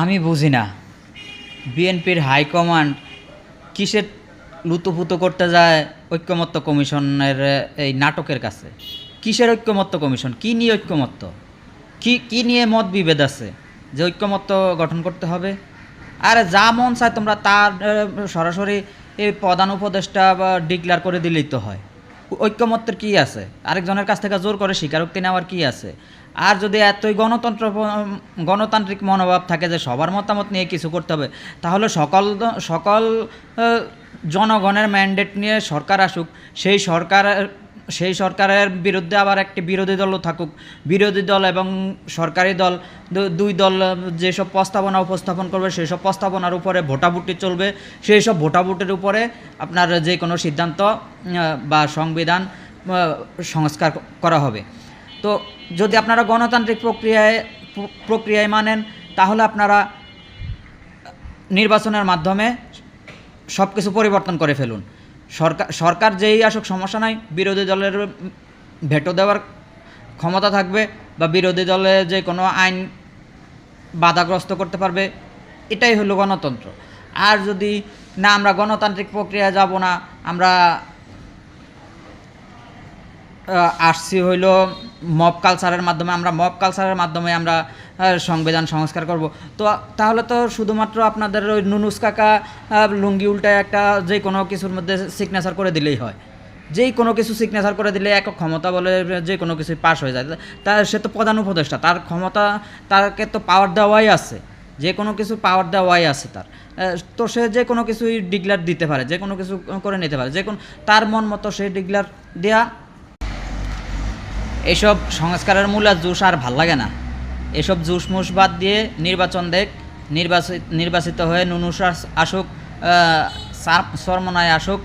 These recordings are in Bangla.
আমি বুঝি না। বিএনপির হাইকমান্ড কিসের লুতুপুতু করতে যায় ঐক্যমত্য কমিশনের এই নাটকের কাছে? কিসের ঐক্যমত্য কমিশন? কি নিয়ে ঐক্যমত্য? কি কি নিয়ে মত বিভেদ আছে যে ঐক্যমত্য গঠন করতে হবে? আর যা মন চায় তোমরা তার সরাসরি এই প্রধান উপদেষ্টা বা ডিক্লেয়ার করে দিলেই তো হয়। ঐক্যমত্যের কি আছে? আরেকজনের কাছ থেকে জোর করে স্বীকারোক্তি নেওয়ার কি আছে? আর যদি এতই গণতন্ত্র, গণতান্ত্রিক মনোভাব থাকে যে সবার মতামত নিয়ে কিছু করতে হবে, তাহলে সকল সকল জনগণের ম্যান্ডেট নিয়ে সরকার আসুক, সেই সরকার সেই সরকারের বিরুদ্ধে আবার একটি বিরোধী দলও থাকুক। বিরোধী দল এবং সরকারি দল দুই দল যেসব প্রস্তাবনা উপস্থাপন করবে সেই সব প্রস্তাবনার উপরে ভোটাভুটি চলবে। সেই সব ভোটাভুটির উপরে আপনার যে কোনো সিদ্ধান্ত বা সংবিধান সংস্কার করা হবে। তো যদি আপনারা গণতান্ত্রিক প্রক্রিয়ায় প্রক্রিয়ায় মানেন, তাহলে আপনারা নির্বাচনের মাধ্যমে সব কিছু পরিবর্তন করে ফেলুন। সরকার সরকার যেই আসুক, সমস্যা নাই। বিরোধী দলের ভেটো দেওয়ার ক্ষমতা থাকবে বা বিরোধী দলে যে কোনো আইন বাধাগ্রস্ত করতে পারবে, এটাই হলো গণতন্ত্র। আর যদি না, আমরা গণতান্ত্রিক প্রক্রিয়া যাব না, আমরা আসছি হইল মব কালচারের মাধ্যমে, আমরা মব কালচারের মাধ্যমে আমরা সংবিধান সংস্কার করব। তো, তাহলে তো শুধুমাত্র আপনাদের ওই নুনুস কাকা লুঙ্গি উল্টায় একটা যে কোনো কিছুর মধ্যে সিগনেচার করে দিলেই হয়। যেই কোনো কিছু সিগনেচার করে দিলে এক ক্ষমতা বলে যে কোনো কিছু পাস হয়ে যায়। তা, সে তো প্রধান উপদেষ্টা, তার ক্ষমতা তাকে তো পাওয়ার দেওয়াই আছে। যে কোনো কিছু পাওয়ার দেওয়াই আছে তার। তো সে যে কোনো কিছুই ডিক্লার দিতে পারে, যে কোনো কিছু করে নিতে পারে। যে কোনো, তার মন মতো সে ডিক্লার দেয়া। এসব সংস্কারের মূল আর জুস আর ভালো লাগে না। এসব জুস মুস বাদ দিয়ে নির্বাচন দেখ। নির্বাচিত নির্বাচিত হয়ে নুনুস আসুক সরমনায় আসুক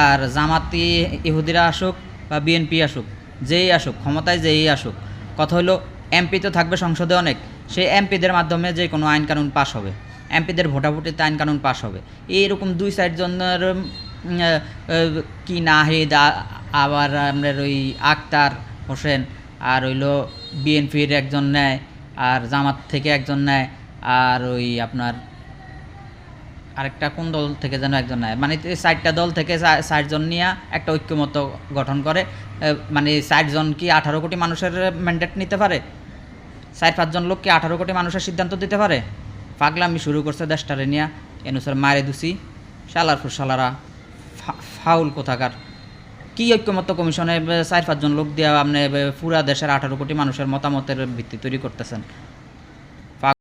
আর জামাতি ইহুদিরা আসুক বা বিএনপি আসুক যেই আসুক ক্ষমতায় যেই আসুক। কথা হলো এমপি তো থাকবে সংসদে অনেক সেই এমপিদের মাধ্যমে যে কোনো আইন কানুন পাশ হবে। এমপিদের ভোটাভুটিতে আইন কানুন পাশ হবে। এইরকম দুই সাইড জনের উম, আহ, আহ, কি নাহিদ আবার আপনার ওই আক্তার হোসেন আর হইল বিএনপির একজন নেয় আর জামাত থেকে একজন নেয়, আর ওই আপনার আরেকটা কোন দল থেকে যেন একজন নেয়? মানে চারটা দল থেকে চারজন নিয়ে একটা ঐক্যমত গঠন করে। মানে চারজন কি আঠারো কোটি মানুষের ম্যান্ডেট নিতে পারে? চার, পাঁচজন লোক কি আঠারো কোটি মানুষের সিদ্ধান্ত দিতে পারে? পাগলামি শুরু করছে দেশটারে নিয়ে। এনুসার মারে দুসি শালার ফুর শালারা ফা- ফাউল কোথাকার। কি ঐক্যমত্য কমিশনে চার পাঁচজন লোক দিয়ে আপনি পুরা দেশের আঠারো কোটি মানুষের মতামতের ভিত্তি তৈরি করতেছেন?